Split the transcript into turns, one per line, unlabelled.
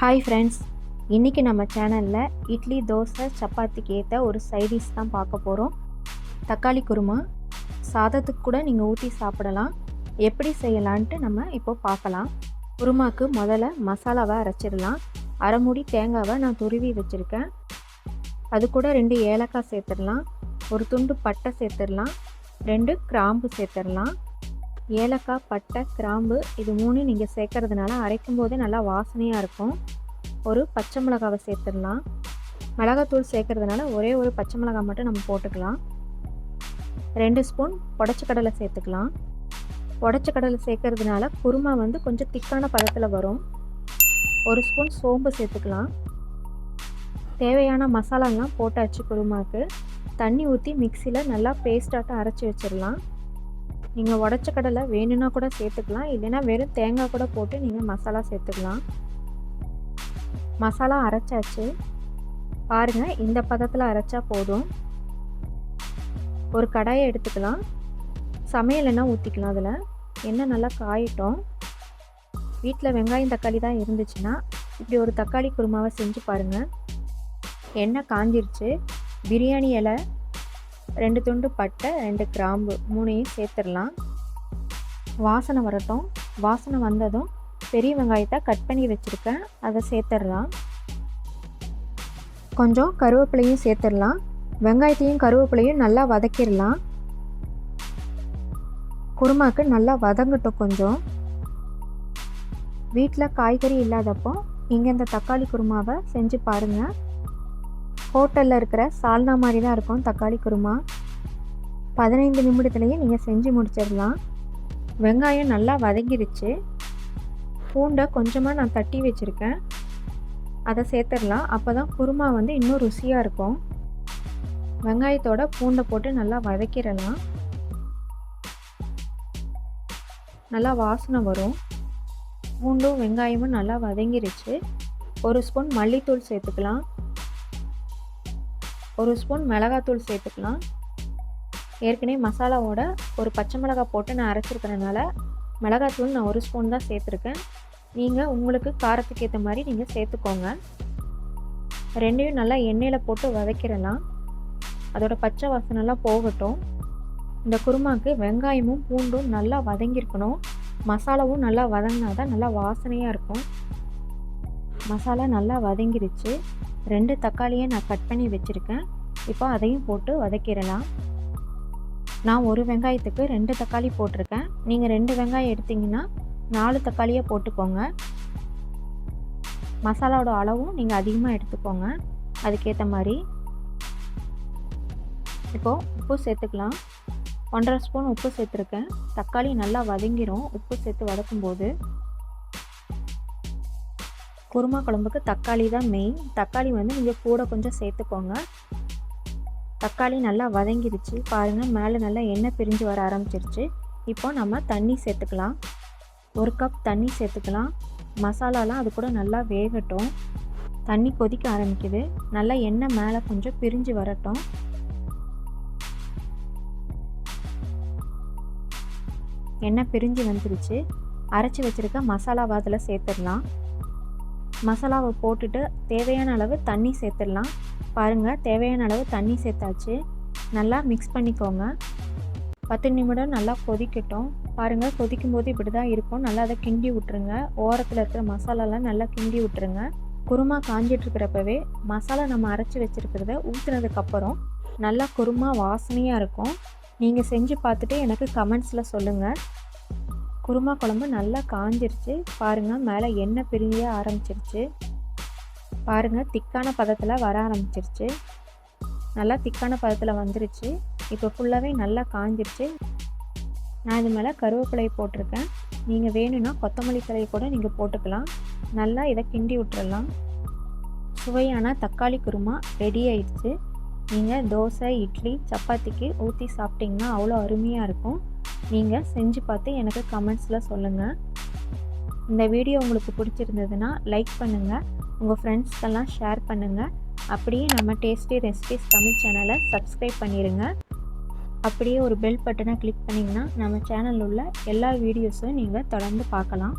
Hi friends இன்றைக்கி நம்ம சேனலில் இட்லி தோசை சப்பாத்திக்கு ஏற்ற ஒரு சைடிஷ் தான் பார்க்க போகிறோம் தக்காளி குருமா. சாதத்துக்கு கூட நீங்கள் ஊற்றி சாப்பிடலாம். எப்படி செய்யலான்ட்டு நம்ம இப்போ பார்க்கலாம். குருமாக்கு முதல்ல மசாலாவை அரைச்சிடலாம். அரைமுடி தேங்காவை நான் துருவி வச்சுருக்கேன். அது கூட ரெண்டு ஏலக்காய் சேர்த்துடலாம். ஒரு துண்டு பட்டை சேர்த்துடலாம். ரெண்டு கிராம்பு சேர்த்துடலாம். ஏலக்காய் பட்டை கிராம்பு இது மூணு நீங்கள் சேர்க்கறதுனால அரைக்கும் போதே நல்லா வாசனையாக இருக்கும். ஒரு பச்சை மிளகாவை சேர்த்துடலாம். மிளகாத்தூள் சேர்க்கறதுனால ஒரே ஒரு பச்சை மிளகாய் மட்டும் நம்ம போட்டுக்கலாம். ரெண்டு ஸ்பூன் உடச்ச கடலை சேர்த்துக்கலாம். உடச்ச கடலை சேர்க்கறதுனால குருமா வந்து கொஞ்சம் திக்கான பதத்தில் வரும். ஒரு ஸ்பூன் சோம்பு சேர்த்துக்கலாம். தேவையான மசாலாலாம் போட்டாச்சு குருமாவுக்கு தண்ணி ஊற்றி மிக்சியில் நல்லா பேஸ்டாட்டம் அரைச்சி வச்சிடலாம். நீங்கள் உடச்ச கடலை வேணும்னா கூட சேர்த்துக்கலாம். இல்லைன்னா வெறும் தேங்காய் கூட போட்டு நீங்கள் மசாலா சேர்த்துக்கலாம். மசாலா அரைச்சாச்சு. பாருங்கள் இந்த பதத்தில் அரைச்சா போதும். ஒரு கடாயை எடுத்துக்கலாம். சமையல் எண்ணெய் ஊற்றிக்கலாம் அதில். எண்ணெய் நல்லா காயட்டும். வீட்டில் வெங்காயம் தக்காளி தான் இருந்துச்சுன்னா இப்படி ஒரு தக்காளி குருமாவை செஞ்சு பாருங்கள் எண்ணெய் காஞ்சிருச்சு. பிரியாணி இலை ரெண்டு துண்டு பட்டை ரெண்டு கிராம்பு மூணையும் சேர்த்துடலாம். வாசனை வரட்டும். வாசனை வந்ததும் பெரிய வெங்காயத்தை கட் பண்ணி வச்சுருக்கேன். அதை சேர்த்துடலாம். கொஞ்சம் கருவேப்பிலையும் சேர்த்துடலாம். வெங்காயத்தையும் கருவேப்பிலையும் நல்லா வதக்கிடலாம். குருமாக்கு நல்லா வதங்கட்டும் கொஞ்சம். வீட்டில் காய்கறி இல்லாதப்போ இங்கே இந்த தக்காளி குருமாவை செஞ்சு பாருங்கள் ஹோட்டலில் இருக்கிற சால்னா மாதிரி தான் இருக்கும் தக்காளி குருமா. பதினைந்து நிமிடத்துலேயே நீங்கள் செஞ்சு முடிச்சிடலாம். வெங்காயம் நல்லா வதங்கிருச்சு. பூண்டை கொஞ்சமாக நான் தட்டி வச்சுருக்கேன். அதை சேர்த்துடலாம். அப்போ தான் குருமா வந்து இன்னும் ருசியாக இருக்கும். வெங்காயத்தோட பூண்டை போட்டு நல்லா வதக்கிடலாம். நல்லா வாசனை வரும். பூண்டும் வெங்காயமும் நல்லா வதங்கிருச்சு. ஒரு ஸ்பூன் மல்லித்தூள் சேர்த்துக்கலாம். ஒரு ஸ்பூன் மிளகாத்தூள் சேர்த்துக்கலாம். ஏற்கனவே மசாலாவோட ஒரு பச்சை மிளகாய் போட்டு நான் அரைச்சிருக்கிறதுனால மிளகாத்தூள் நான் ஒரு ஸ்பூன் தான் சேர்த்துருக்கேன். நீங்கள் உங்களுக்கு காரத்துக்கு ஏற்ற மாதிரி நீங்கள் சேர்த்துக்கோங்க. ரெண்டையும் நல்லா எண்ணெயில் போட்டு வதக்கிடலாம். அதோட பச்சை வாசனைலாம் போகட்டும். இந்த குருமாவுக்கு வெங்காயமும் பூண்டும் நல்லா வதங்கியிருக்கணும். மசாலாவும் நல்லா வதங்கினா தான் நல்லா வாசனையாக இருக்கும். மசாலா நல்லா வதங்கிருச்சு. ரெண்டு தக்காளியை நான் கட் பண்ணி வச்சுருக்கேன். இப்போ அதையும் போட்டு வதக்கிடலாம். நான் ஒரு வெங்காயத்துக்கு ரெண்டு தக்காளி போட்டிருக்கேன். நீங்கள் ரெண்டு வெங்காயம் எடுத்திங்கன்னா நாலு தக்காளியை போட்டுக்கோங்க. மசாலாவோட அளவும் நீங்கள் அதிகமாக எடுத்துக்கோங்க. அதுக்கேற்ற மாதிரி. இப்போது உப்பு சேர்த்துக்கலாம். ஒன்றரை ஸ்பூன் உப்பு சேர்த்துருக்கேன். தக்காளி நல்லா வதங்கிரும். உப்பு சேர்த்து வதக்கும்போது குருமா குழம்புக்கு தக்காளி தான் மெயின் தக்காளி வந்து நீங்கள் கூட கொஞ்சம் சேர்த்துக்கோங்க. தக்காளி நல்லா வதங்கிடுச்சு பாருங்கள் மேலே நல்லா எண்ணெய் பிரிஞ்சு வர ஆரம்பிச்சிருச்சு. இப்போ நம்ம தண்ணி சேர்த்துக்கலாம். ஒரு கப் தண்ணி சேர்த்துக்கலாம். மசாலாலாம் அது கூட நல்லா வேகட்டும். தண்ணி கொதிக்க ஆரம்பிக்குது. நல்லா எண்ணெய் மேலே கொஞ்சம் பிரிஞ்சு வரட்டும். எண்ணெய் பிரிஞ்சு வந்துருச்சு. அரைச்சி வச்சுருக்க மசாலாவை அதில் சேர்த்துடலாம். மசாலாவை போட்டுட்டு தேவையான அளவு தண்ணி சேர்த்துடலாம். பாருங்கள் தேவையான அளவு தண்ணி சேர்த்தாச்சு. நல்லா மிக்ஸ் பண்ணிக்கோங்க. பத்து நிமிடம் நல்லா கொதிக்கட்டும். பாருங்கள் கொதிக்கும் போது இப்படி தான் இருக்கும். நல்லா அதை கிண்டி விட்டுருங்க. ஓரத்தில் இருக்கிற மசாலாலாம் நல்லா கிண்டி விட்டுருங்க. குருமா காஞ்சிட்ருக்கிறப்பவே மசாலா நம்ம அரைச்சி வச்சுருக்கிறத ஊற்றுனதுக்கப்புறம் நல்லா குருமா வாசனையாக இருக்கும். நீங்கள் செஞ்சு பார்த்துட்டு எனக்கு கமெண்ட்ஸில் சொல்லுங்கள் குருமா குழம்பு நல்லா காஞ்சிருச்சு. பாருங்கள் மேலே எண்ணெய் பிரிய ஆரம்பிச்சிருச்சு. பாருங்கள் திக்கான பதத்தில் வர ஆரம்பிச்சிருச்சு. நல்லா திக்கான பதத்தில் வந்துருச்சு. இப்போ ஃபுல்லாகவே நல்லா காஞ்சிருச்சு. நான் இது மேலே கருவேப்பிலை போட்டிருக்கேன். நீங்கள் வேணும்னா கொத்தமல்லி தலை கூட நீங்கள் போட்டுக்கலாம். நல்லா இதை கிண்டி விட்டுறலாம். சுவையான தக்காளி குருமா ரெடி ஆயிடுச்சு. நீங்கள் தோசை இட்லி சப்பாத்திக்கு ஊற்றி சாப்பிட்டிங்கன்னா அவ்வளோ அருமையாக இருக்கும். நீங்கள் செஞ்சு பார்த்து எனக்கு கமெண்ட்ஸில் சொல்லுங்கள் இந்த வீடியோ உங்களுக்கு பிடிச்சிருந்ததுன்னா லைக் பண்ணுங்கள் உங்கள் ஃப்ரெண்ட்ஸ்க்கெல்லாம் ஷேர் பண்ணுங்கள் அப்படியே நம்ம டேஸ்டி ரெசிபிஸ் தமிழ் சேனலை சப்ஸ்கிரைப் பண்ணிடுங்க அப்படியே ஒரு பெல் பட்டனை கிளிக் பண்ணிங்கன்னா நம்ம சேனலில் உள்ள எல்லா வீடியோஸும் நீங்கள் தொடர்ந்து பார்க்கலாம்.